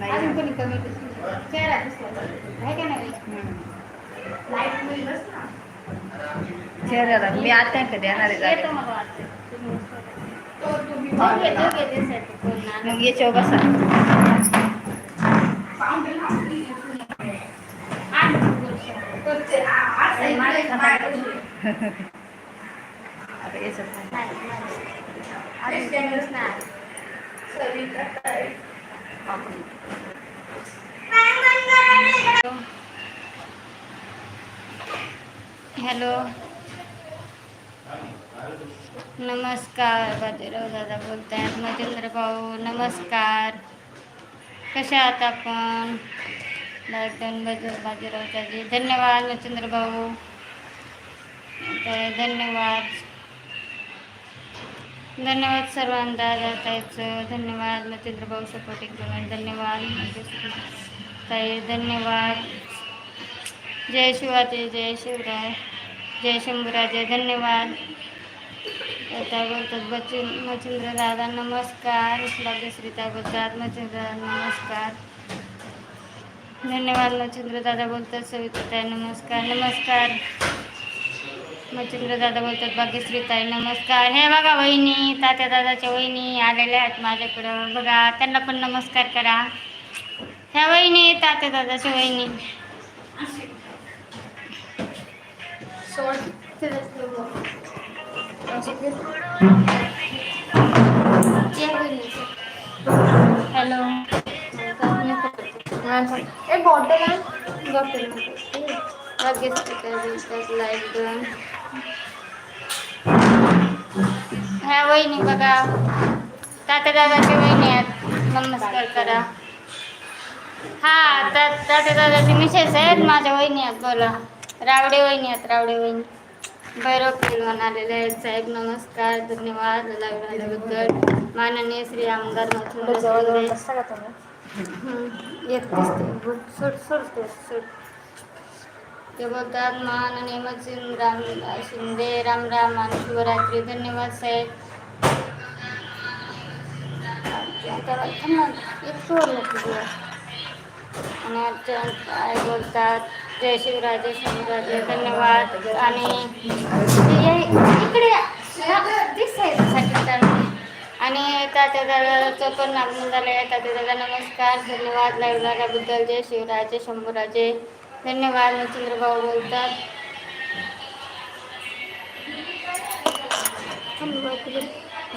नाही अजून ना. कोणी कमी दिसली चेहरा दिसला आहे का? नाही? हम्म. लाइटमध्ये बस ना। चेहऱ्याला मी आता कधी येणार आहे येतो जागा. मला वाटतं दोघे दोघे दिसायचे कोण नाना. मग याच्यावर बसा आता याच्यात हॅलो। नमस्कार बाजीराव दादा बोलतायत मजेंद्र भाऊ, नमस्कार। कशा आहात आपण लाईटन बजर बाजीराव दाजी धन्यवाद मच्छिंद्र भाऊ। धन्यवाद। धन्यवाद सर्वांना ताईचं धन्यवाद मच्छिंद्र भाऊ सपोर्टिंग केलं धन्यवाद धन्यवाद. जय शिवाजी, जय शिवराय, जय शंभूराजे, धन्यवाद. आता बोलतात बचिन मच्छिंद्र दादा, नमस्कार. भाग्यश्रीता बोलतात मच्छिंद्र नमस्कार. धन्यवाद मच्छिंद्र दादा बोलतात सविताताई नमस्कार नमस्कार. मच्छिंद्र दादा बोलतात भाग्यश्रीताई नमस्कार. हे बघा वहिनी तात्या दादाच्या वहिनी आलेल्या आहेत माझ्याकडं. बघा त्यांना पण नमस्कार करा. ह्या वहिनी तात्या दादाच्या वहिनी. हॅलो. एक बॉटल आहे लाइट ह्या वहिनी बघा. तात्या दादाच्या वहिनी आहेत. नमस्कार करा. हा तात्या दादाचे मिसेस आहेत माझ्या वहिनी आहेत बोला. रावडे वहिनी आहेत रावडे वहिनी. भैरव फिल्मन आलेले आहेत साहेब नमस्कार धन्यवाद लागल्याबद्दल माननीय श्री आमदार दिसते बोल, सोड सोड सोड. ते बोलतात माननीय मचिन राम शिंदे राम राम आणि शिवरात्री धन्यवाद. साहेब आणि बोलतात जय शिवराजे शिवराजे धन्यवाद आणि इकडे आणि तात्या दादाचं पण नागपूर झालं आहे तात्या दादा नमस्कार धन्यवाद लाईव्ह झाल्याबद्दल जय शिवराजे शंभूराजे धन्यवाद मच्छिंद्र भाऊ बोलतात.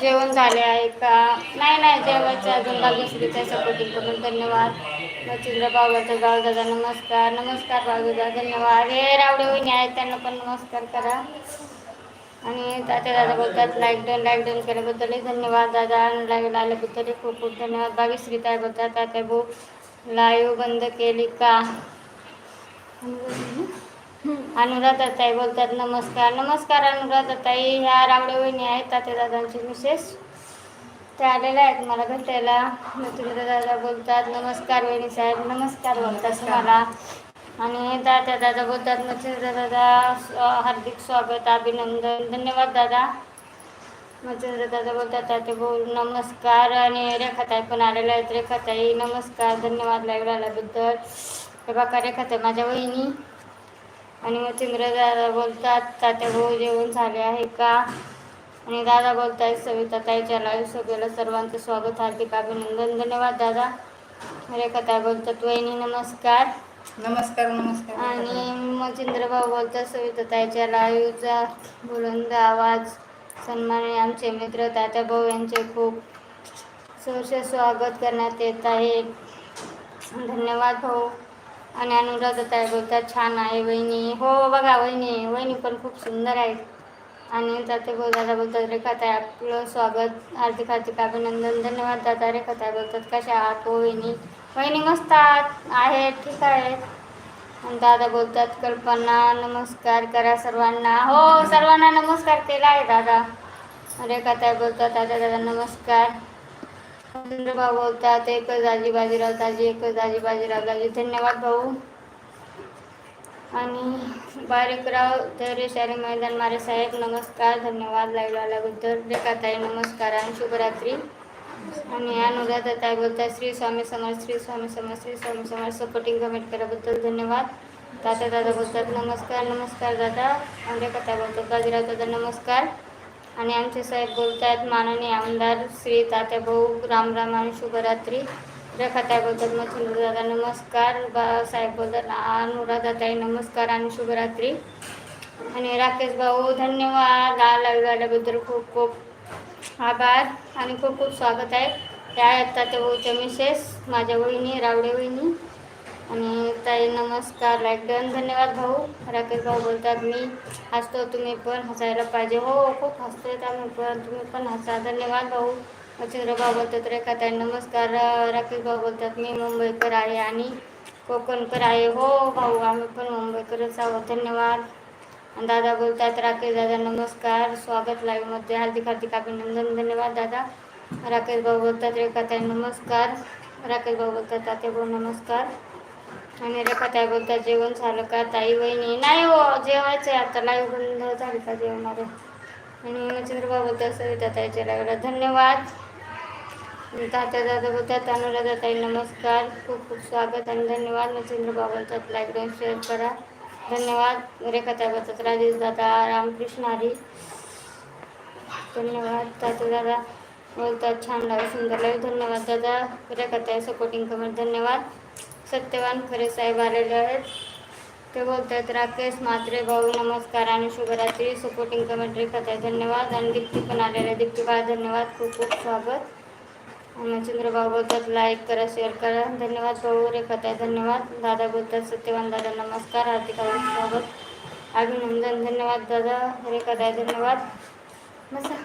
जेवण झाले आहे का? नाही नाही जेवायचं अजून भाग्यश्रीच्या सपोर्टिंग करून धन्यवाद. मच्छिंद्र भाऊचं गाव दादा नमस्कार. नमस्कार दादा धन्यवाद. हे रावडे वहिनी आहेत त्यांना पण नमस्कार करा. आणि तात्या दादा बोलतात लाईक डन लाईक डाऊन केल्याबद्दलही धन्यवाद दादा. लाईव्ह आल्याबद्दलही खूप खूप धन्यवाद. भाग्यश्री ताई बोलतात तात्या भाऊ लाईव्ह बंद केली का? अनुराधाताई. बोलतात नमस्कार. नमस्कार अनुराधाताई. ह्या रावडे वहिनी आहेत तात्या दादांचे मिसेस. त्या आलेल्या आहेत मला भेटायला. दादा बोलतात नमस्कार वहिनी साहेब. नमस्कार बोलतात तुम्हाला. आणि दादा दादा बोलतात मच्छिंद्र दादा हार्दिक स्वागत अभिनंदन. धन्यवाद दादा. मच्छिंद्र दादा बोलतात ताते बोल नमस्कार. आणि रेखाताई पण आलेल्या आहेत. रेखाताई नमस्कार. धन्यवाद लाईव्ह आल्याबद्दल हे बघा रेखाताई माझ्या वहिनी आणि मच्छिंद्र दादा बोलतात तात्या भाऊ जेवण झाले आहे का? आणि दादा बोलतायत सविता ताईच्या लाईव्ह सगळ्याला सर्वांचं स्वागत हार्दिक अभिनंदन धन्यवाद दादा. रेखाताई बोलतात वहिनी नमस्कार. नमस्कार नमस्कार. आणि मच्छिंद्र भाऊ बोलतात सविता ताईच्या लाईव्हचा बुलंद आवाज. सन्माननीय आमचे मित्र तात्या भाऊ यांचे खूप सहर्ष स्वागत करण्यात येत आहे. धन्यवाद भाऊ. आणि अनुराधाताई बोलतात छान आहे वहिनी. हो बघा वहिनी वहिनी पण खूप सुंदर आहेत. आणि ताते भाऊ दादा बोलतात रेखाताई आपलं स्वागत हार्दिक हार्दिक अभिनंदन धन्यवाद दादा. रेखाताई बोलतात कशा आहात? हो वहिनी. वहिनी मस्त आहेत ठीक आहेत. आणि दादा बोलतात कल्पना नमस्कार करा सर्वांना. हो सर्वांना नमस्कार केला आहे दादा. रेखाताई बोलतात दादा दादा नमस्कार. भाऊ बोलतात एकच आजी बाजीराव ताजी एकच आजी बाजीराव ताजी धन्यवाद भाऊ. आणि बारीकराव धैर्यशाली मैदान मारे साहेब नमस्कार. धन्यवाद लाईव्ह आल्याबद्दल. रेखाताई नमस्कार आणि शुभरात्री. आणि अनुराधा ताई बोलतात श्री स्वामी समर्थ श्री स्वामी समर्थ श्री स्वामी समर्थ. सपोर्टिंग कमेंट केल्याबद्दल धन्यवाद. दादा दादा बोलतात नमस्कार नमस्कार दादा. आमच्या बोलतात बाजीराव दादा नमस्कार. आणि आमचे साहेब बोलत आहेत माननीय आमदार श्री तात्याभाऊ राम राम आणि शुभरात्री रेखा ताई दादा नमस्कार. बाळासाहेब बोलतात अनुराधाताई नमस्कार आणि शुभरात्री आणि राकेश भाऊ धन्यवाद. आल्याबद्दल खूप खूप आभार आणि खूप खूप स्वागत आहे. त्या आहेत मिसेस माझ्या वहिनी रावडे वहिनी. आणि ताई नमस्कार. Like done. धन्यवाद भाऊ. राकेश भाऊ बोलतात मी हसतो तुम्ही पण हसायला पाहिजे. हो खूप हसतोय आम्ही पण. तुम्ही पण हसा. धन्यवाद भाऊ. मच्छिंद्र भाऊ बोलतात रेखा ताई नमस्कार. राकेश भाऊ बोलतात मी मुंबईकर आहे आणि कोकणकर आहे. हो भाऊ आम्ही पण मुंबईकरच आहोत. धन्यवाद. दादा बोलतात राकेश दादा नमस्कार. स्वागत लाईव्हमध्ये. हार्दिक हार्दिक अभिनंदन. धन्यवाद दादा. राकेश भाऊ बोलतात रेखाताई नमस्कार. राकेश भाऊ बोलतात तात्या भाऊ नमस्कार. आणि रेखाताई बोलतात जेवण झालं का ताई वहिनी? नाही हो जेवायचं आहे आता. लाईव्ह बंद झाली का जेवणार? आणि मच्छिंद्र बोलता सविता ताईच्या लागला. धन्यवाद. तात्या दादा बोलतात अनुराधा ताई नमस्कार. खूप खूप स्वागत आणि धन्यवाद. मच्छिंद्र भाऊ बोलतात लाईक दोन शेअर करा. धन्यवाद. रेखाताई बोलतात राजेश दादा रामकृष्ण हरी. धन्यवाद. तात्या दादा बोलतात छान लागेल सुंदर लाईव्ह. धन्यवाद दादा. रेखाताई सपोर्टिंग कमेंट धन्यवाद. सत्यवान खरे साहेब आलेले आहेत. ते बोलतात राकेश म्हात्रे भाऊ नमस्कार आणि शुभरात्री सपोर्टिंग कमेंट रेखाताई धन्यवाद. आणि दीप्ती पण आलेल्या आहे. दीप्ती धन्यवाद. खूप खूप स्वागत. आणि चंद्रभाऊ बोलतात लाईक करा शेअर करा. धन्यवाद भाऊ. रेखाताई धन्यवाद. दादा बोलतात सत्यवान दादा नमस्कार. हार्दिक स्वागत. अभिनंदन. धन्यवाद दादा. रेखाताई धन्यवाद. बसा.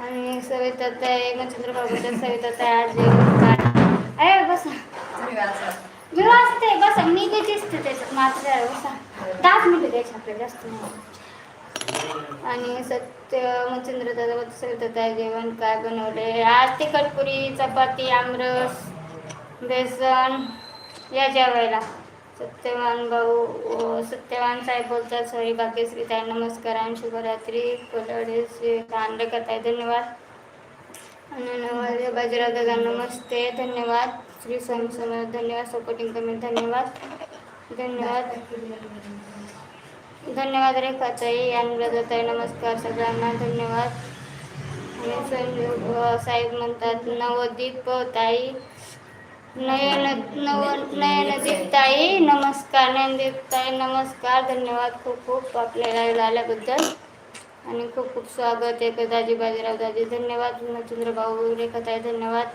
आणि सविता ताई चंद्रभाऊ बोलतात सविता ताई आज जेवण बसा. मी वाचते बस मी ते दिसते त्याच्यात मात्र बसा. दहाच मिनिटं द्यायची आपल्याला जास्त नाही आणि सत्य मच्छिंद्र दादा सविता जेवण काय बनवले? आज तिखटपुरी चपाती आमरस बेसन या जेवायला. सत्यवान भाऊ सत्यवान साहेब बोलतात सॉरी भाग्यश्री ताई नमस्कार आणि शुभरात्री. कोलवडे श्री करताय धन्यवाद. आणि नवाज बाजीराव दादा नमस्ते धन्यवाद. श्री स्वामी समर्थ धन्यवाद सपोर्टिंग कमेंट धन्यवाद. धन्यवाद धन्यवाद रेखाताई अनुराधाताई नमस्कार सगळ्यांना धन्यवाद. आणि साहेब म्हणतात नवदीप ताई नयन नव नयनदीप ताई नमस्कार नयनदीप ताई नमस्कार. धन्यवाद खूप खूप आपल्या लाईव्ह आल्याबद्दल. आणि खूप खूप स्वागत आहे दाजी बाजीराव दाजी. धन्यवाद मच्छिंद्र भाऊ रेखाताई धन्यवाद.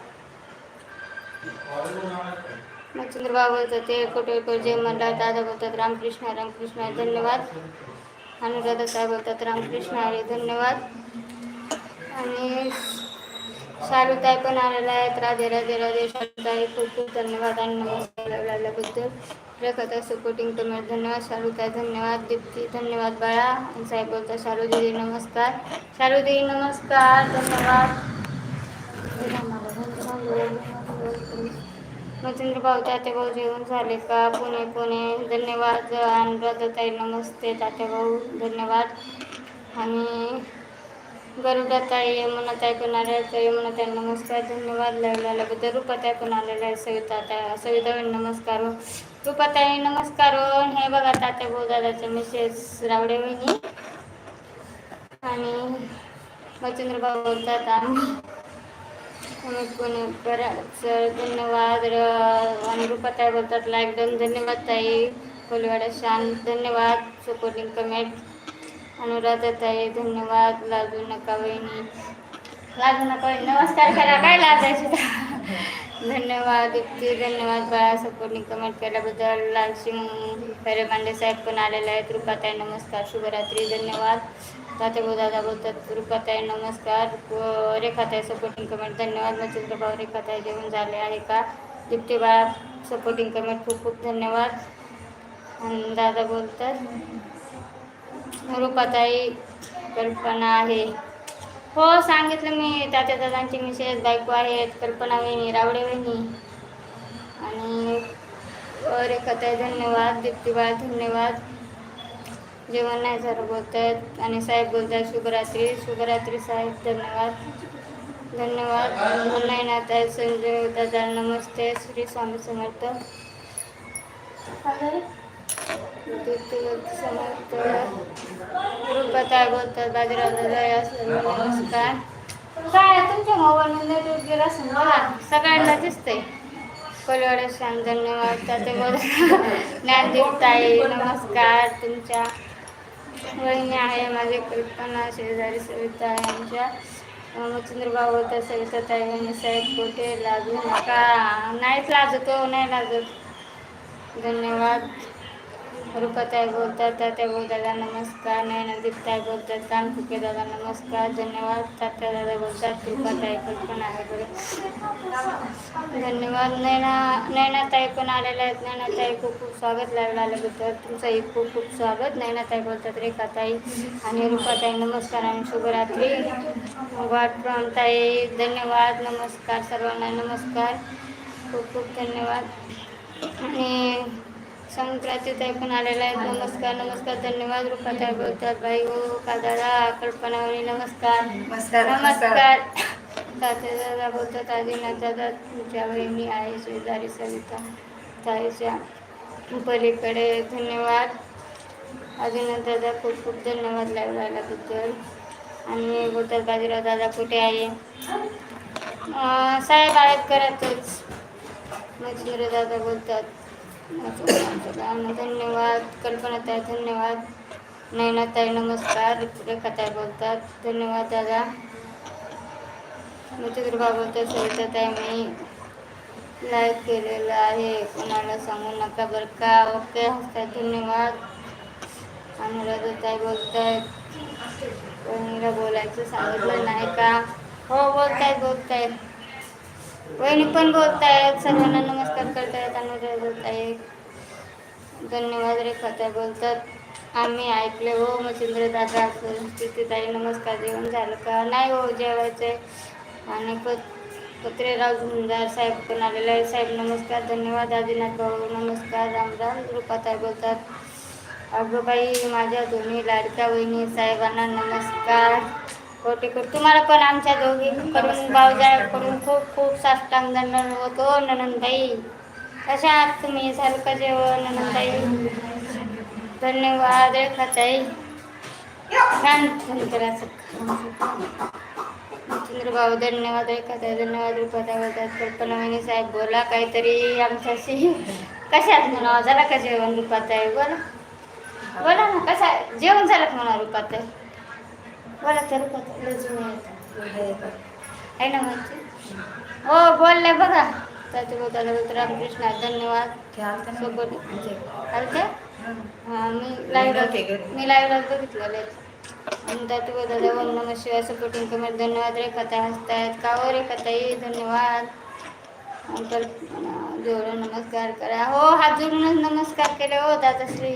मच्छिंद्र ते कोटे जय मला दादा बोलतात रामकृष्ण रामकृष्ण हरी, धन्यवाद. अनुराधा साहेब बोलतात रामकृष्ण हरे धन्यवाद. आणि शालुताई पण आलेला आहेत राधे राधे राधे शालुताई खूप खूप धन्यवाद आणि नमस्कार लागल्याबद्दल. रेखाताई सपोर्टिंग कमेंट धन्यवाद. शालुताई धन्यवाद. दीप्ती धन्यवाद बाळा. आणि साहेब बोलतात शालू दिदी नमस्कार. शालू दिदी नमस्कार धन्यवाद. मच्छिंद्र भाऊ तात्या भाऊ जेवण झाले का? पुणे पुणे. धन्यवाद आणि अनुराधाताई नमस्ते तात्या भाऊ धन्यवाद. आणि गरुडाताई यमुनाताई पण यमुनाताई नमस्कार. धन्यवाद. लाईव्ह आल्याबद्दल रुपाताई पण आलेल्या आहेत. सविता ताई सविता नमस्कार. हो रुपाताई नमस्कार. हे बघा तात्या भाऊ दादाचे मिसेस रावडे वहिनी आणि मच्छिंद्र भाऊ बोलतात आम्ही करा सर धन्यवाद र- आणि रुपाताई बोलतात लाईक डन धन्यवाद ताई कोलवाडा शांत धन्यवाद सपोर्टिंग कमेंट अनुराधा ताई धन्यवाद. लाजू नका वहिनी लाजू नका नमस्कार करा. काय लाजायचे धन्यवाद दीप्ती धन्यवाद बाळा. सपोर्टिंग कमेंट केल्याबद्दल. लालसिंग खैरे पांडे साहेब पण आलेले आहेत. रुपाताई नमस्कार. शुभरात्री. धन्यवाद. दादा बोलतात रुपाताई नमस्कार. रेखाताई सपोर्टिंग कमेंट धन्यवाद. मच्छिंद्र भाऊ रेखाताई जेवण झाले आहे का? दीप्ती बाळा सपोर्टिंग कमेंट खूप खूप धन्यवाद. दादा बोलतात रूपाताई कल्पना आहे. हो सांगितलं मी. तात्या दादांची मिसेस बायको आहेत. कल्पना वहिनी रावडे वहिनी. आणि रेखाताई धन्यवाद. दीप्तीबाळ धन्यवाद. जेवण नाही झालं बोलतात आणि साहेब बोलतात शुभरात्री. शुभरात्री साहेब धन्यवाद. धन्यवाद. नयनाथ आहे संजय दादा नमस्ते. श्री स्वामी समर्थ. समर्थ. रुपाताई बोलतात बाजीराव दादा या सर्व नमस्कार. काय तुमच्या मोबाईलमध्ये नेटवर्क गेला बघा सगळ्यांना दिसतंय. कोलवाडे श्याम धन्यवाद. ताते बोल ज्ञानदीप ताई नमस्कार. तुमच्या वहिनी आहे माझे कल्पना शेजारी सविता यांच्या मचंद्रभाऊ बाबत सविता ताई यांनी साहेब कोठे लाजू नका. नाहीच लाजतो नाही लाजत. धन्यवाद. रुपाताई बोलतात तात्या दादा नमस्कार नयनदीपताई बोलतात कानफुके दादा नमस्कार धन्यवाद तात्या दादा बोलतात रुपाताई पण आहे बरं धन्यवाद नैना नैनाताई पण आलेल्या आहेत नैनाताई खूप खूप स्वागत लावलं आल्याबद्दल तुमचंही खूप खूप स्वागत नैनाताई बोलतात रेखाताई आणि रुपाताई नमस्कार आणि शुभरात्री वाटताई धन्यवाद नमस्कार सर्वांना नमस्कार खूप खूप धन्यवाद आणि संक्रांती ताई पण आलेल्या आहेत नमस्कार नमस्कार धन्यवाद. रुपाताई बोलतात भाई हो का दादा कल्पनावरी नमस्कार. नमस्कार नमस्कार. तात्या दादा बोलतात आदिनाथ दादा तुमच्या वहिनी आहे शेजारी सविता ताईच्या पलीकडे. धन्यवाद. आदिनाथ दादा खूप खूप धन्यवाद लावल्याबद्दल आणि बोलतात बाजीराव दादा कुठे आहे? साहेब आहेत करतच. मच्छिंद्र दादा बोलतात धन्यवाद. कल्पनाताई धन्यवाद. नयनाताई नमस्कार. रेखाताई बोलतात. धन्यवाद दादा. मच्छिंद्र बाबा बोलतात सविताताई मी लाईक केलेलं आहे. कोणाला सांगू नका बरं का? ओके हसतात धन्यवाद. अनुराधाताई बोलतायत. कोणीला बोलायचं सांगितलं नाही का? हो बोलतायत बोलतायत. वहिनी पण बोलतायत सर्वांना नमस्कार करतायत अनुजय बोलतायत. धन्यवाद रेखाताय बोलतात. आम्ही ऐकले हो मच्छिंद्र दादा तिथे ताई नमस्कार जेवण झालं का? नाही हो जेवायचंय. आणि पत पत्रेराव झुंजार साहेब पण आलेले आहे साहेब नमस्कार धन्यवाद. आदिनाथ भाऊ नमस्कार. रामराम रुपाताई बोलतात. अगं बाई माझ्या दोन्ही लाडक्या वहिनी साहेबांना नमस्कार. कोटी तुम्हाला पण आमच्या दोघी कडून भावजाकडून खूप खूप साष्टांग दंड होतो ननंदबाई. कशा आहात तुम्ही? झालं का जेवण ननंदबाई. धन्यवाद रेखाताई. छान चंद्रभाऊ धन्यवाद रेखाताई. धन्यवाद रुपाताई बोलतात कल्पना वहिनी साहेब बोला काहीतरी आमच्याशी. कशात म्हणा? झाला का जेवण रुपाताई? बोला. बोला ना कसा जेवण झालं का म्हणा रुपाताई? बोला तर. आहे. ना म्हणजे हो बोलले बघा. त्याचे बोलतात रामकृष्ण धन्यवाद. सोबत. आलते. हां. मी लाईव्ह मी लाईव्हला बघितलेले आणि त्यात बोलतात ओम नम शिवाय सपोर्टिंग कमेंट धन्यवाद. रेखाताई हसतायत. का हो रेखाताई? धन्यवाद. अंकल जोडून नमस्कार करा. हो हात जोडूनच नमस्कार केले हो दादाश्री.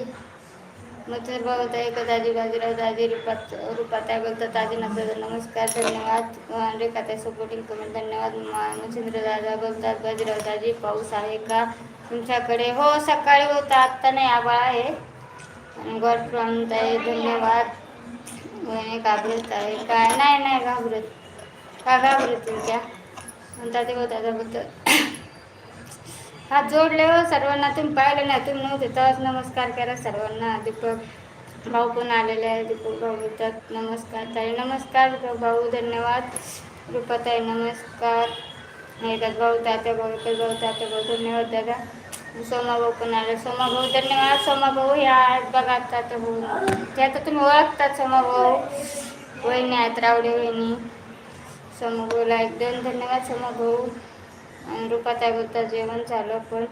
मथुर बाबाताई का दाजी बाजीराव दाजी रूपात आहे बोलतात दाजी नसतात नमस्कार धन्यवाद. रेखाताई सपोर्टिंग कमेंट धन्यवाद. मच्छिंद्र दादा बोलतात बाजीराव दाजी पाऊस आहे का? तुमच्याकडे हो सकाळी होता आत्ता नाही आबाळ आहे. आणि गॉड फ्रॉम ताई धन्यवाद. घाबरत आहे काय नाही नाही घाबरत. का घाबरत तुमच्या म्हणतात ते बोलतात बोलतात हात जोडले हो सर्वांना. तुम्ही पाहिलं नाही तुम्ही नव्हते तेव्हाच नमस्कार करा सर्वांना. दीपक भाऊ पण आलेले आहे. दीपक भाऊ बोलतात नमस्कार ताई. नमस्कार भाऊ. धन्यवाद. रूपाताई नमस्कार. एकच भाऊ तात्या भाऊ एकच भाऊ तात्या भाऊ. धन्यवाद दादा. सोमा भाऊ पण आले. सोमा भाऊ धन्यवाद. सोमा भाऊ ह्या आहेत बघा तात्या भाऊ. ते आता तुम्ही ओळखतात सोमा भाऊ. वहिनी आहेत रावडे वहिनी. सोमा भाऊला दोन. धन्यवाद सोमा भाऊ. आणि रुपाताई बोलता जेवण झालं पण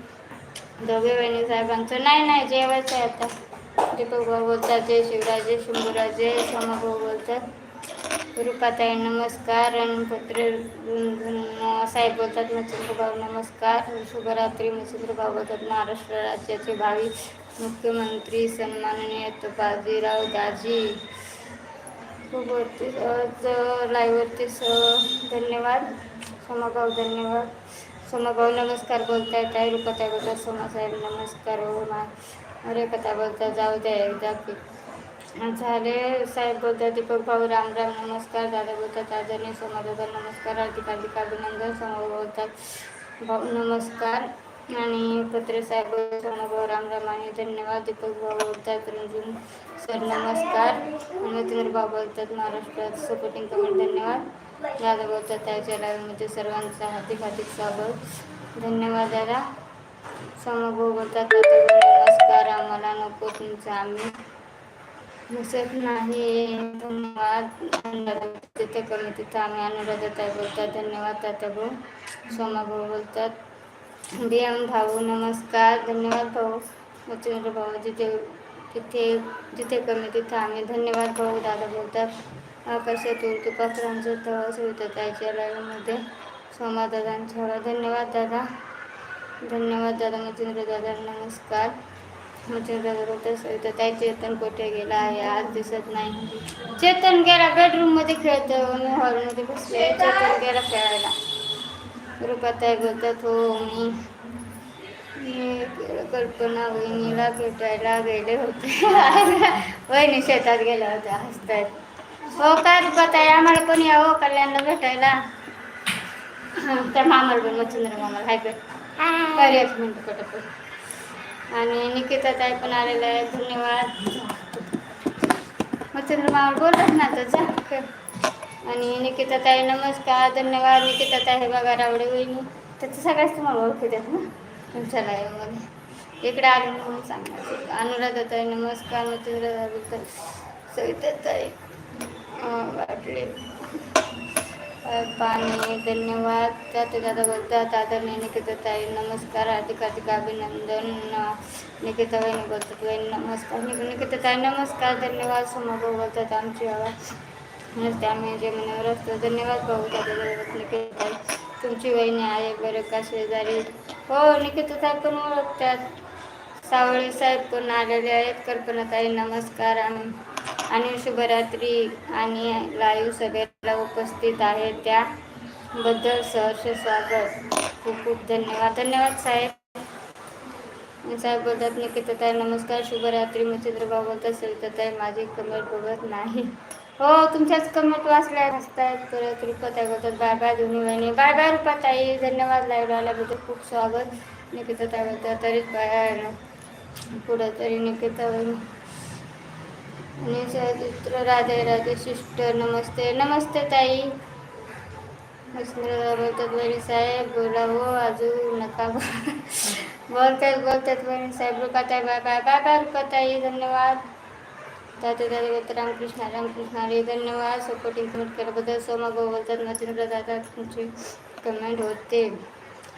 दोघे बहिणी साहेबांचं नाही नाही जेवायचं आहे आता. दीपक भाऊ बोलतात जय शिवराजे शंभूराजे शंभूराज भाऊ बोलतात. रुपाताई नमस्कार आणि साहेब बोलतात मच्छिंद्रभाऊ नमस्कार. शुभरात्री मच्छिंद्रभाऊ बोलतात महाराष्ट्र राज्याचे भावी मुख्यमंत्री सन्माननीय बाजीराव दाजी. खूप वरती लाईव्हवरती स धन्यवाद. सोमाभाऊ धन्यवाद. सोमाभाऊ नमस्कार बोलतायत आहे रुपाताई बोलतात सोमासाहेब नमस्कार हो अरे कथा बोलता जाऊ द्या एकदा की. झाले साहेब बोलतात दीपक भाऊ राम राम नमस्कार. दादा बोलतात आदरणीय समाजाचा नमस्कार. अधिकाधिक अभिनंदन समोर बोलतात भाऊ नमस्कार. आणि पत्रे साहेब सोमाभाऊ राम राम आणि धन्यवाद. दीपक भाऊ बोलतात रंजून सर नमस्कार. आणि भाऊ बोलतात महाराष्ट्रात सपोर्टिंग कमेंट धन्यवाद. दादा बोलतात त्याच्या लाईव्हमध्ये म्हणजे सर्वांचा हार्दिक हार्दिक स्वागत. धन्यवाद दादा. समोर बोलतात नमस्कार आम्हाला नको तुमचं आम्ही. दिसत नाही धन्यवाद. तिथे कमी तिथं आम्ही अनुराधाताई बोलतात. धन्यवाद तात्या भाऊ. सोमा भाऊ बोलतात. बी एम भाऊ नमस्कार. धन्यवाद भाऊ. मच्छिंद्र भाऊ जिथे तिथे जिथे कमी तिथं आम्ही. धन्यवाद भाऊ दादा बोलतात. आकाशातून तुपात्रांचं तळ होता त्याच्या लाईव्हमध्ये सोमादादांच्या धन्यवाद दादा. धन्यवाद दादा मच्छिंद्र दादा. नमस्कार. मच्छिंद्र दादा बोलतात सविता ताई चेतन कुठे गेला आहे? आज दिसत नाही. चेतन गेला. बेडरूममध्ये खेळतो मी हॉलमध्ये बसले चेतन गेला खेळायला. रुपाताई बोलतात हो मी मी कल्पना वहिनीला भेटायला गेले होते. वहिनी शेतात गेल्या होत्या. हसतायत. हो काय रुपाताई? आम्हाला कोणी यावं हो कल्याणला भेटायला? त्या मामाला पण मच्छिंद्र मामाला. हाय भेट काय एक मिनिट आणि निकिता ताई पण आलेला आहे धन्यवाद. मच्छिंद्र मामाला बोलत ना त्याचा आणि निकिता ताई नमस्कार धन्यवाद. निकिता ताई हे बघा रावडे वहिनी. त्याचं सगळ्याच तुम्हाला ओळखी देत ना तुमच्या लाईव्हमध्ये. इकडे आले म्हणून सांगा अनुराधा ताई नमस्कार मच्छिंद्र सविता ताई पाणी धन्यवाद. त्यात दादा बोलतात आदरणीय निकिता ताई नमस्कार. हार्दिक हार्दिक अभिनंदन. निकिता वहिनी बोलतात वहिनी नमस्कार. निक नमस्कार. धन्यवाद. समोर बोलतात आमची आवाज नसते आम्ही जे मनावर असतो धन्यवाद भाऊ दादा दादा तुमची वहिनी आहे बरं का शेजारी? हो निकिता पण ओळखतात. सावळे साहेब पण आलेले आहेत. कल्पनाताई नमस्कार. आम्ही आणि शुभरात्री आणि लाईव्ह सभेला उपस्थित आहे त्याबद्दल सहर्ष स्वागत. खूप खूप धन्यवाद. धन्यवाद साहेब. साहेब बोलतात निकिताताई नमस्कार. शुभरात्री. मच्छिंद्रभाऊ बोलतात सविताताई माझी कमेंट बघत नाही. हो तुमच्याच कमेंट वाचल्या असतात. परत रुपाताई बोलतात बाय बाय दोन्ही बहिणी. बाय बाय रुपाताई धन्यवाद लाईव्ह आल्याबद्दल खूप स्वागत. निकिताताई बोलतात तरीच बाय. पुढं तरी निकिता आणि चरित्र राधे राधे शिष्ट नमस्ते. नमस्ते ताई. मस्मिरा बोलतात वहिनी साहेब बोला हो अजून नका बोल- बोलतात बोलतात वहिनी साहेब रुपाताई बाय बाय बाय बाय रुपाताई धन्यवाद. दादा दादा बोलतात रामकृष्ण रामकृष्ण हरी धन्यवाद. सपोर्टिंग कमेंट केल्याबद्दल सोमा भाऊ बोलतात मच्छिंद्र दादा तुमची कमेंट होते.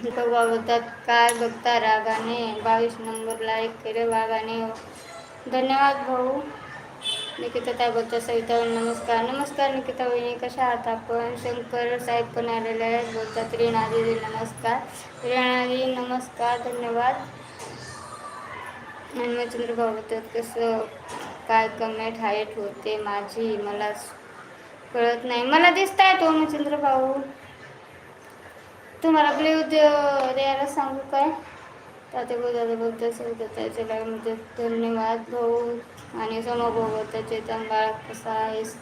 दीपक भाऊ बोलतात काय बघता रागाने? बावीस नंबर लाईक केलं वागाने धन्यवाद भाऊ. निकिता ताई सविता नमस्कार नमस्कार निकिता वहिनी कशा आहात आपण शंकर साहेब पण आलेले आहेत बोलतात रीणा नमस्कार रीणा नमस्कार धन्यवाद हनुमचंद्र मच्छिंद्र कसं काय कमेंट हाईट होते माझी मला कळत नाही मला दिसत आहे तो मच्छिंद्र भाऊ तुम्हाला ब्ल्यू द्यायला सांगू काय तात्या भाऊ दादा बोलतात सविता ताईच्या धन्यवाद भाऊ आणि समोर चेतन बाळ कसा आहेस?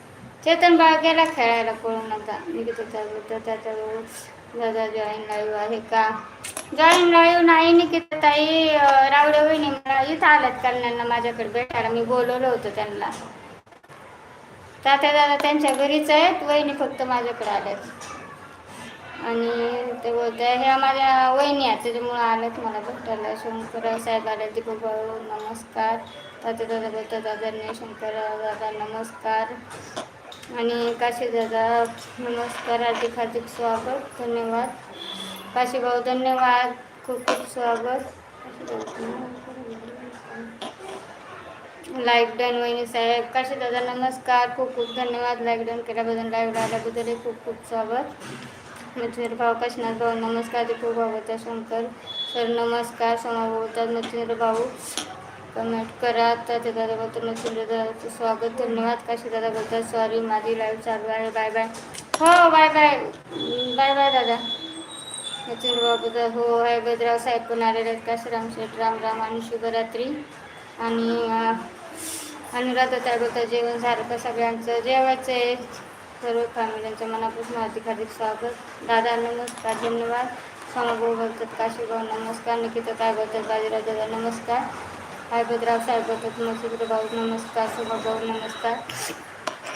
चेतन बाळ गेला खेळायला पळून आता. निकिता ताई तर त्याचा दादा जॉईन लाईव्ह आहे का? जॉईन लाईव्ह नाही निकिता ताई रावडे वहिनी मला इथं आल्यात कल्याणला माझ्याकडे भेटायला. मी बोलवलं होतं त्यांना. तात्या दादा त्यांच्या घरीच आहेत. वहिनी फक्त माझ्याकडे आल्यात. आणि ते बोलते हे माझ्या वहिनी आहेत त्याच्यामुळं आल्यात मला भेटायला. शंकर साहेब आले दीपक भाऊ नमस्कार. तात्या दादा बोलतात आदरणीय शंकर दादा नमस्कार. आणि काशी दादा नमस्कार हार्दिक हार्दिक स्वागत धन्यवाद. काशी भाऊ धन्यवाद खूप खूप स्वागत. लाईक डन वहिनी साहेब. काशी दादा नमस्कार खूप खूप धन्यवाद. लाईक डन केल्याबद्दल लाईव्ह राहिल्याबद्दल खूप खूप स्वागत. मच्छिंद्र भाऊ काशीनाथ भाऊ नमस्कार दीपू भाऊ शंकर सर नमस्कार सोमा भाऊ मच्छिंद्र भाऊ. कमेंट करा. आता ते दादा मच्छिंद्र दादाचं स्वागत धन्यवाद. काशी दादा बोलतात सॉरी माझी लाईव्ह चालू आहे. बाय बाय हो बाय बाय बाय बाय दादा. मच्छिंद्र भाऊ बोलतात हो आहे. बदराव साहेब पण आलेले आहेत. काशीराम शेठ राम राम आणि शुभरात्री. आणि अनुराधा त्याबद्दल जेवण झालं का सगळ्यांचं? जेवायचं आहे सर्व फॅमिलींचं मनापासून हार्दिक हार्दिक स्वागत. दादा नमस्कार धन्यवाद. स्वामाभाऊ बोलतात काशीभाऊ नमस्कार. निकिता काय बोलतात बाजीराव दादा नमस्कार. हायभद्राव साहेब बोलतात मसुद्र भाऊ नमस्कार. सुभाभाऊ नमस्कार.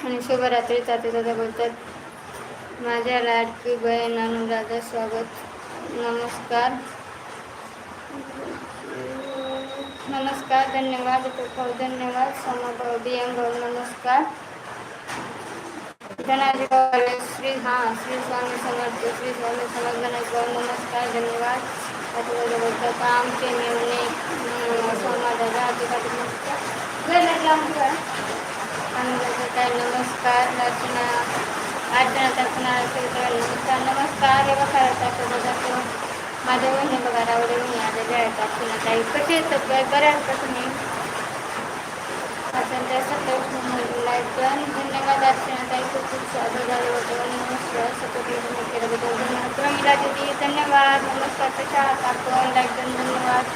आणि शुभरात्री ताते दादा बोलतात माझ्या लाडकी बहीण अनुराधा स्वागत. नमस्कार. नमस्कार धन्यवाद. भाऊ धन्यवाद. समभाऊ डी एम भाऊ नमस्कार. धनाजी कॉलेज श्री हां श्री स्वामी समर्थ श्री स्वामी समर्थ धनाजी नमस्कार धन्यवाद. आमचे. मेवणे सोमा दादा काय नमस्कार अर्चना अर्चना अर्चना नमस्कार नमस्कार हे बघा त्याच्याबद्दल माझ्या बहिणी बघा रावडे बहिणी आहेत. अर्चना काही कशी आहेत सगळे तुम्ही आहेत का तुम्ही त्यांच्या सत्तावीस लाइट पण धन्यवाद अर्चना ताई खूप खूप स्वागत झालं होतं आणि नमस्कार सतत केल्याबद्दल धन्यवाद प्रमिला दिदी धन्यवाद नमस्कार कशा आहात आपण लाइट पण धन्यवाद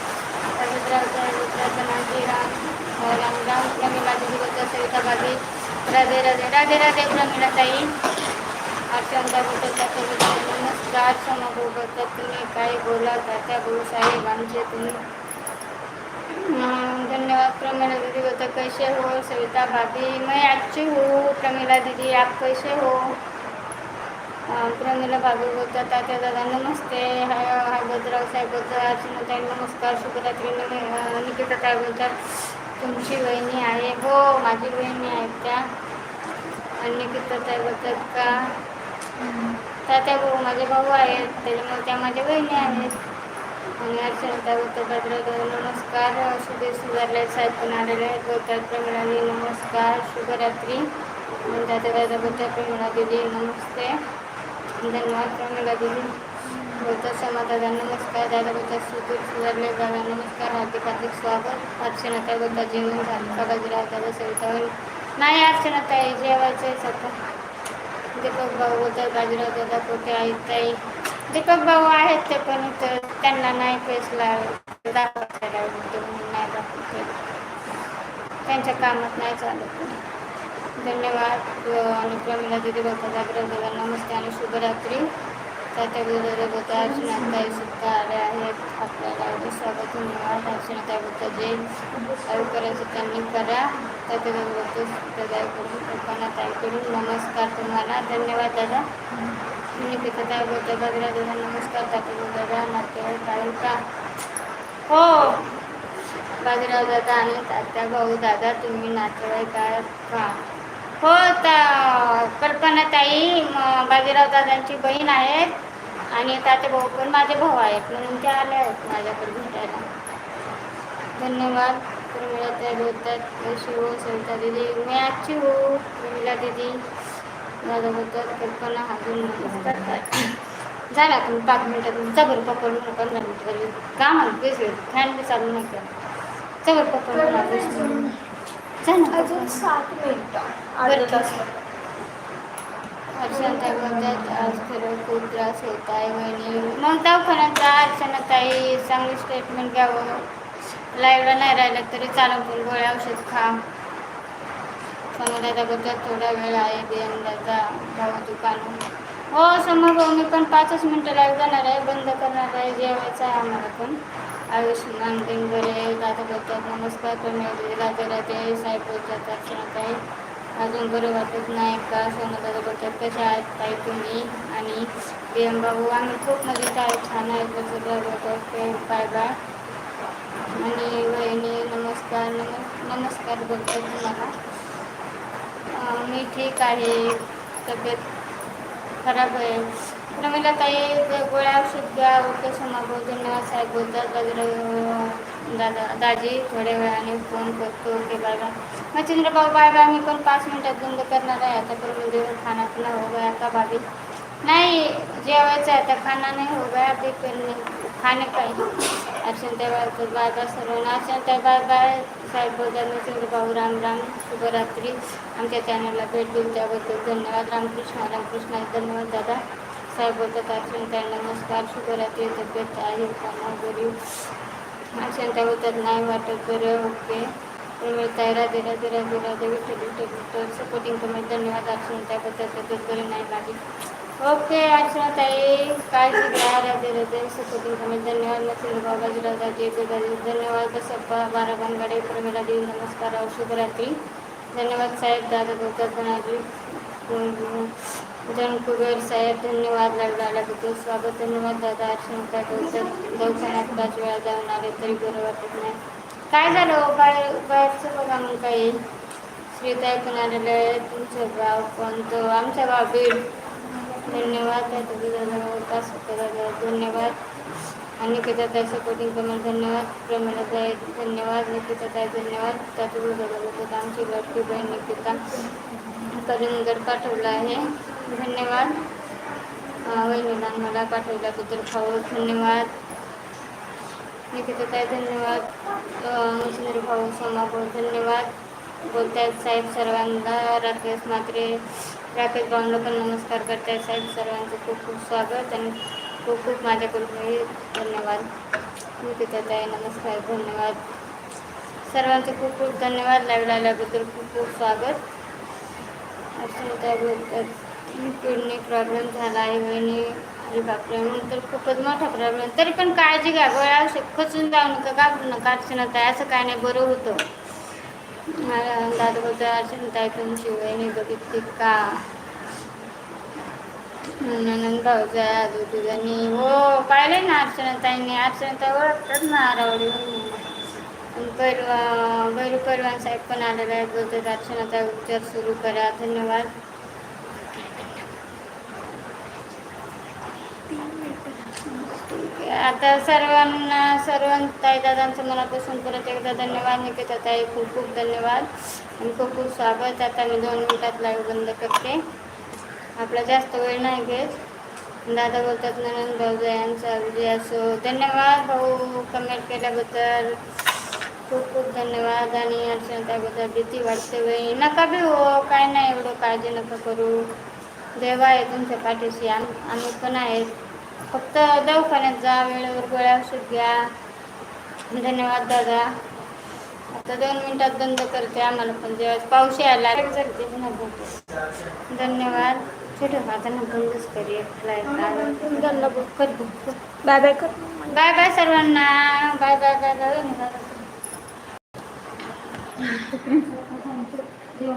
नाजी राम राम राम प्रमिला दिदी बद्दल सविता बाबी राधे राधे राधे राधे प्रमिला ताई अर्चना बद्दल त्याच्याबद्दल नमस्कार समाबद्दल तुम्ही काय बोला तात्या भाऊ साहेब आमचे तुम्ही हम्म, धन्यवाद. प्रमिला दीदी बता कैसे हो? सविता भाभी मैं अच्छी हूँ. प्रमिला दीदी आप कैसे हो? प्रमिला भाभी बोलतात तात्या दादा नमस्ते. हाय हाय भद्राव साहेब बोलतात अर्चना ताई नमस्कार. शुभरात्री निकिता ताई बोलतात तुमची वहिनी आहे. हो माझी वहिनी आहे त्या निकिता ताई बोलतात का? तात्या भाऊ माझे भाऊ आहेत त्याच्यामुळे त्या माझ्या बहिणी आहेत. आणि अर्चना नमस्कार. सुधीर सुधारले साहेब पण आलेले आहेत. बोलतात नमस्कार. शुभरात्री. दादा दादा दिली. नमस्ते. धन्यवाद. प्रमिळा दिदी बोलतात समादादा नमस्कार. दादा बोलतात सुधीर सुधारले. बाबा नमस्कार. हार्दिक हार्दिक स्वागत. अर्चनाता ताई बोलतात जेवण झालं. का बाजीराव दादा सविता नाही अर्चना ताई जेवायचं आहे सध्या. दीपक भाऊ बोलतात बाजीराव दादा कुठे आहेत ताई दीपक भाऊ आहेत ते पण तर त्यांना नाही फेसला दाखवायला नाही दाखवते त्यांच्या कामात नाही चालत. धन्यवाद अं, आणि प्रमिला दिदी बघा बाजीराव दादा नमस्ते आणि शुभरात्री त्या त्याबद्दल अर्चनाताई सुद्धा आल्या आहेत. आपल्याला स्वागत धन्यवाद. अर्चनाताई बोलतात जे काही करायचं त्यांनी करा. तात्या दादा बोलतो दादाकडून कल्पना ताईकडून नमस्कार तुम्हाला. धन्यवाद दादा. मी ताई बोलतात बाजीराव दादा नमस्कार काकी दादा नातेवाईक आहे का हो. बाजीराव दादा आणि तात्या भाऊ दादा तुम्ही नातेवाईक आहात का? हो ता कल्पना ताई बाजीराव दादांची बहीण आहेत आणि ताते भाऊ पण माझे भाऊ आहेत म्हणून त्या आल्या आहेत माझ्याकडे भेटायला. धन्यवाद. प्रमिला त्या बोलतात कशी हो सविता दिदी. मी आजची हो प्रमिला दीदी. दादा बोलतात कल्पना हातून नमस्कार ताई. जा ना तुम्ही पाच मिनिटात जा बरं पप्पा म्हणून पंधरा मिनिटं झाली का म्हणून बेस फॅन बी चालू नका. जा बरं पप्पा म्हणून अजून. सात मिनिटं. बोलतात आज खरं खूप त्रास होत आहे वहिनी. मग दवाखान्यात जा अर्चनाताई चांगली स्टेटमेंट घ्यावं. लाईव्हला नाही राहिलं तरी चालून पण गोळ्या औषध खा. समोर थोडा वेळ आहे बियाण दादा भाऊ दुकान हो समोर भाऊ मी पण पाचच मिनटं लाईव्ह जाणार आहे बंद करणार आहे जेवायचं आहे आम्हाला पण. आयुष्यमान दिनभरे दादा बोलतात नमस्कार तुम्ही राधे राधे साहेब बोलतात अर्चनाताई अजून बरं वाटत नाही का? सोनं दादा बोलतात कशा आहेत ताई तुम्ही आणि बी एम बाबू आम्ही खूप म्हणजे मजेत आहे छान आहेत बसत बोलतात बाय बाय आणि वहिनी नमस्कार नम नमस्कार बोलतात तुम्हाला. मी ठीक आहे. तब्येत खराब आहे. प्रमिला ताई गोळ्या औषध घ्या ओके समाभाऊ धन्यवाद साहेब बोलतात बाजूला दादा दाजी थोड्या वेळाने फोन करतो. ओके बाय बाय मच्छिंद्र भाऊ बाय बाय मी पण पाच मिनटात बंद करणार आहे. आता पण खाना पिना हो गया का भाभी. नाही जेवायचं आहे. आता खाना नाही हो गया अभी नाही. नहीं खाने का ही अर्चन तेव्हा तो बाय बाय सर्वांना अर्चन बाय साहेब बोलतात भाऊ राम राम शुभरात्री. आमच्या चॅनलला भेट देऊन त्याबद्दल धन्यवाद. रामकृष्ण रामकृष्ण धन्यवाद दादा. साहेब बोलतात अर्चन नमस्कार. शुभरात्री. तब्येत आहे का? मग बरी. अर्चन त्या बोलतात नाही वाटत. बरं ओके. प्रमिळताई राधे राधे राधे राधे. विठ्ठल विठ्ठल सपोर्टिंग कमेंट धन्यवाद. अर्चना त्याबद्दल तब्येत बरं नाही लागेल. ओके अर्चना ताई. काळजी घ्या राधे राधे. Supporting comment. धन्यवाद. नसेल बाबाजी राजाजी धन्यवाद बसप्पा बारा बनगाडे प्रमिला देवी नमस्कार और शुभरात्री धन्यवाद साहेब दादा गौतम बनाजी जन कुबेर साहेब धन्यवाद. लागला आल्याबद्दल स्वागत. धन्यवाद दादा. अर्चना त्या गौतम दवाखान्यात पाच वेळा जाऊन आले तरी बरं वाटत नाही. काय झालं हो? बाहेर बाहेरचं बघा मग काही. श्रीताई पण आलेलं आहे. तुमचं गाव कोणतं? आमचं गाव बीड. धन्यवाद. त्या तास धन्यवाद. आणि निकिता ताई सपोर्टिंग प्रमाण धन्यवाद. प्रमिला ताई धन्यवाद. निकिता ताई धन्यवाद. त्यातून बघत आमची लटकी बहीण निकिता. कलिंगड पाठवला आहे धन्यवाद. बहिणीला वहिनीला मला पाठवल्याबद्दल भाऊ धन्यवाद. निकिता ताई धन्यवाद. अं, मिशनरी भाऊ सोमा भाऊ धन्यवाद. बोलतायत साहेब सर्वांना. राकेश मात्रे राकेश भाऊंना पण नमस्कार करते. साहेब सर्वांचं खूप खूप स्वागत आणि खूप खूप माझ्याकडूनही धन्यवाद. निकिता ताई नमस्कार. धन्यवाद. सर्वांचे खूप खूप धन्यवाद. लाईव्ह आल्याबद्दल खूप खूप स्वागत. अर्चना त्याबद्दल किडनी प्रॉब्लेम झाला आहे वहिनी अरे बापरे म्हणून तर खूपच मोठा प्रॉब्लेम तरी पण काळजी घ्या. गोळ्या खचून जाऊ नका. घाबरू नका अर्चना ताई असं काय नाही. बरं होतं. मला दादा बोलतो अर्चना ताई तुमची वहिनी बघितली का? नंदन भाऊ जया तुझ्यानी हो पाहिले ना अर्चना ताईने अर्चना ताई ओळखतात ना आरावडी परवा भैरू परवान साहेब पण आलेला आहे बोलतात अर्चनाचा उपचार सुरू करा धन्यवाद. आता सर्वांना सर्व ताई दादांचं मनापासून परत एकदा धन्यवाद निकिता ताई खूप खूप धन्यवाद. आणि खूप खूप स्वागत. आता मी दोन मिनिटात लाईव्ह बंद करते. आपला जास्त वेळ नाही घेत. दादा बोलतात नंद भाऊ यांचा विजय असो. धन्यवाद भाऊ कमेंट केल्याबद्दल. खूप खूप धन्यवाद. आणि अर्चना त्याबद्दल भीती वाटते बाई. नका बी हो काय नाही एवढं काळजी नका करू. देवा आहे तुमच्या पाठीशी. आम आम्ही पण आहेत. फक्त दवाखान्यात जा वेळेवर गोळ्या औषध घ्या. धन्यवाद दादा. आता दोन मिनिटात बंद करते आम्हाला पण जेव्हा पाऊस यायला जगते पुन्हा बोलते धन्यवाद. छोटे हातांना बंदच करूया धन्यवाद. कर बाय बाय कर. बाय बाय सर्वांना. Bye bye bye bye.